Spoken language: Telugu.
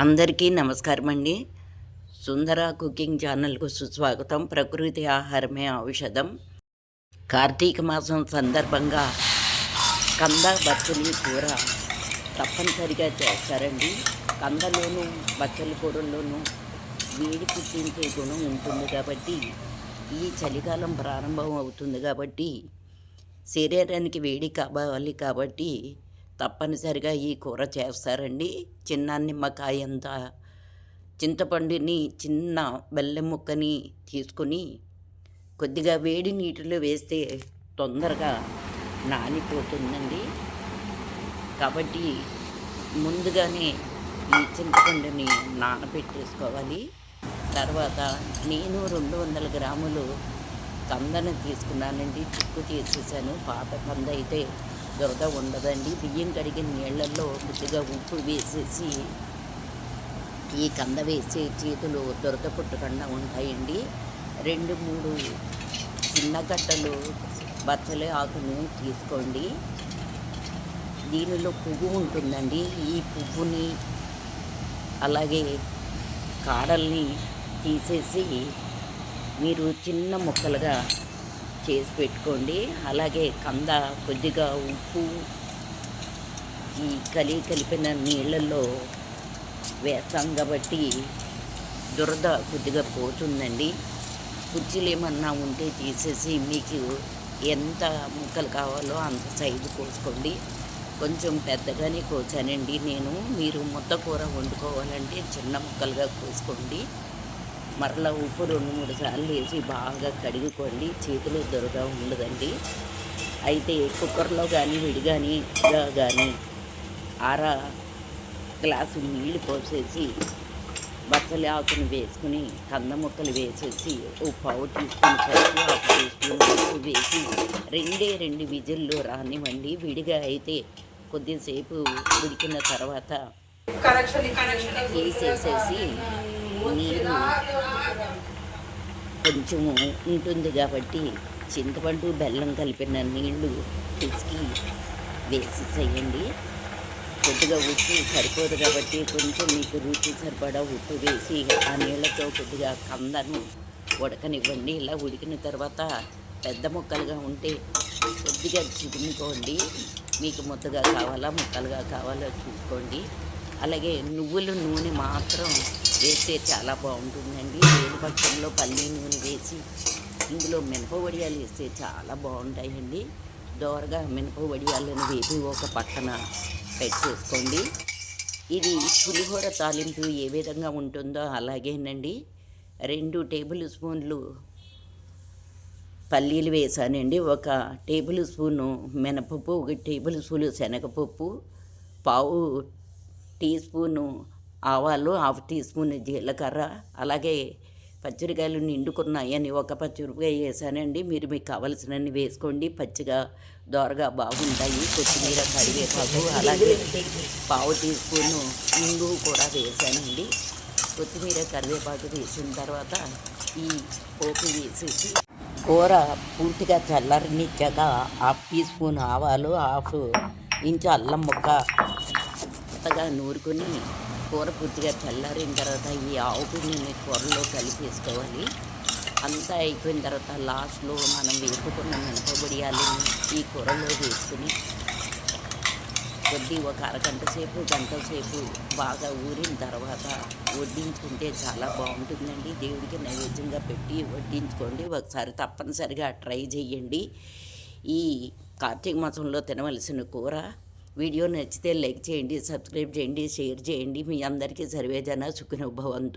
అందరికీ నమస్కారం అండి సుందర కుకింగ్ ఛానల్కు సుస్వాగతం. ప్రకృతి ఆహారమే ఔషధం. కార్తీక మాసం సందర్భంగా కంద బచ్చలి కూర తప్పనిసరిగా చేస్తారండి. కందలోను బచ్చలి కూరల్లోనూ వేడి పుట్టించే గుణం ఉంటుంది కాబట్టి ఈ చలికాలం ప్రారంభం అవుతుంది కాబట్టి శరీరానికి వేడి కావాలి కాబట్టి తప్పనిసరిగా ఈ కూర చేస్తారండి. చిన్న నిమ్మకాయ అంత చింతపండుని చిన్న బెల్లం ముక్కని తీసుకొని కొద్దిగా వేడి నీటిలో వేస్తే తొందరగా నానిపోతుందండి. కాబట్టి ముందుగానే ఈ చింతపండుని నానబెట్టేసుకోవాలి. తర్వాత నేను రెండు వందల గ్రాములు కందను తీసుకున్నానండి. చిక్కు తీసేసాను పాత కంద అయితే దురద ఉండదండి. బియ్యం కడిగిన నీళ్ళల్లో కొద్దిగా ఉప్పు వేసేసి ఈ కంద వేసి చేతులు దురద పుట్టకుండా ఉంటాయండి. రెండు మూడు చిన్న కట్టలు బచ్చలి ఆకును తీసుకోండి. దీనిలో పువ్వు ఉంటుందండి. ఈ పువ్వుని అలాగే కాడల్ని తీసేసి మీరు చిన్న ముక్కలుగా చేసి పెట్టుకోండి. అలాగే కంద కొద్దిగా ఉప్పు ఈ కలి కలిపిన నీళ్ళల్లో వేస్తాం కాబట్టి దురద కొద్దిగా పోతుందండి. కుర్చీలు ఏమన్నా ఉంటే తీసేసి మీకు ఎంత ముక్కలు కావాలో అంత సైజు కోసుకోండి. కొంచెం పెద్దగానే కోసానండి నేను. మీరు ముద్ద కూర వండుకోవాలంటే చిన్న ముక్కలుగా కోసుకోండి. మరలా ఉప్పు రెండు మూడు సార్లు వేసి బాగా కడుగుకోండి. చేతిలో దొరగా ఉండదండి. అయితే కుక్కర్లో కానీ విడిగాని కానీ అర గ్లాసు నీళ్ళు పోసేసి బచ్చలి ఆకుని వేసుకుని కంద ముక్కలు వేసేసి ఓ పావు తీసుకుని పసుపు టీ స్పూన్ ఉప్పు వేసి రెండే రెండు విజిల్లు రానివ్వండి. విడిగా అయితే కొద్దిసేపు ఉడికిన తర్వాత తీసేసేసి నీరు కొంచెము ఉంటుంది కాబట్టి చింతపండు బెల్లం కలిపిన నీళ్ళు పిసికి వేసేసేయండి కొద్దిగా ఉప్పు సరిపోదు కాబట్టి కొంచెం మీకు రుచి సరిపడా ఉప్పు వేసి ఆ నీళ్ళతో కొద్దిగా కందను ఉడకనివ్వండి. ఇలా ఉడికిన తర్వాత పెద్ద ముక్కలుగా ఉంటే కొద్దిగా చిదుముకోండి మీకు ముద్దగా కావాలా ముక్కలుగా కావాలో చూసుకోండి. అలాగే నువ్వుల నూనె మాత్రం వేస్తే చాలా బాగుంటుందండి. వేడి పక్షంలో పల్లి నూనె వేసి ఇందులో మినప వడియాలు వేస్తే చాలా బాగుంటాయండి. దోరగా మినప వడియాలను వేపి ఒక పక్కన పెట్టేసుకోండి. ఇది పులిహోర తాలింపు ఏ విధంగా ఉంటుందో అలాగేనండి. రెండు టేబుల్ స్పూన్లు పల్లీలు వేసానండి. ఒక టేబుల్ స్పూను మినపప్పు ఒక టేబుల్ స్పూన్ శనగపప్పు పావు టీ స్పూను ఆవాలు హాఫ్ టీ స్పూన్ జీలకర్ర అలాగే పచ్చిమిరకాయలు నిండుకున్నాయని ఒక పచ్చిమిరపకాయ వేసానండి. మీరు మీకు కావలసినన్ని వేసుకోండి. పచ్చిగా దోరగా బాగుంటాయి. కొత్తిమీర కరివేపాకు అలాగే పావు టీ స్పూను ఇంగు కూడా వేసానండి. కొత్తిమీర కరివేపాకు వేసిన తర్వాత ఈ పోపు వేసేసి కూర పూర్తిగా చల్లారనిచ్చాక హాఫ్ టీ స్పూన్ ఆవాలు హాఫ్ ఇంచు అల్లం ముక్క కొత్తగా నూరుకొని కూర పూర్తిగా చల్లారిన తర్వాత ఈ ఆవు పిండిని కూరలో కలిపేసుకోవాలి అంతా అయిపోయిన తర్వాత లాస్ట్లో మనం వేపుకున్న మినపబడియాలని ఈ కూరలో వేసుకుని కొద్ది ఒక అరగంట సేపు గంట సేపు బాగా ఊరిన తర్వాత వడ్డించుకుంటే చాలా బాగుంటుందండి. దేవుడికి నైవేద్యంగా పెట్టి వడ్డించుకోండి. ఒకసారి తప్పనిసరిగా ట్రై చేయండి. ఈ కార్తీక మాసంలో తినవలసిన కూర వీడియో నచ్చితే లైక్ చేయండి సబ్స్క్రైబ్ చేయండి షేర్ చేయండి. మీ అందరికీ సర్వేజన సుఖనుభవంతు.